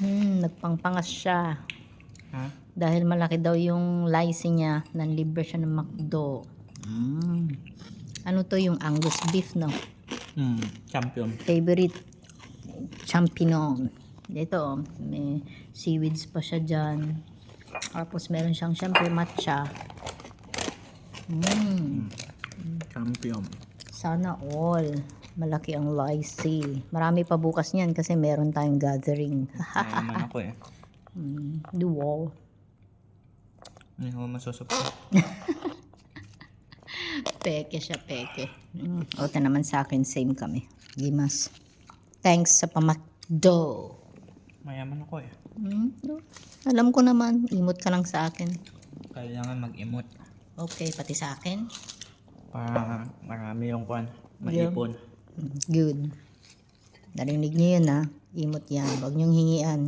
Hmm, nagpangpangas siya. Ha? Dahil malaki daw yung lice niya, nanlibre siya ng McDo. Mm. Ano to yung Angus beef, no? Hmm. Champion. Favorite champignon. Ito, may seaweeds pa siya dyan. Tapos meron siyang syempre matcha. Mm. Champion. Sana all. Malaki ang lycee. Marami pa bukas niyan kasi meron tayong gathering. Kaya naman ako eh. Mm, the wall. Hindi ko masusupo. Peke siya, peke. Mm. Ote naman sa akin, same kami. Gimas. Thanks sa pamakdo. Mayaman ako eh. Mm. Alam ko naman, imot ka lang sa akin. Kailangan mag-emote. Okay, pati sa akin. Para marami yung kwan. Yeah. Good. Narinig niyo yun ha. Imot yan. Huwag niyong hingian.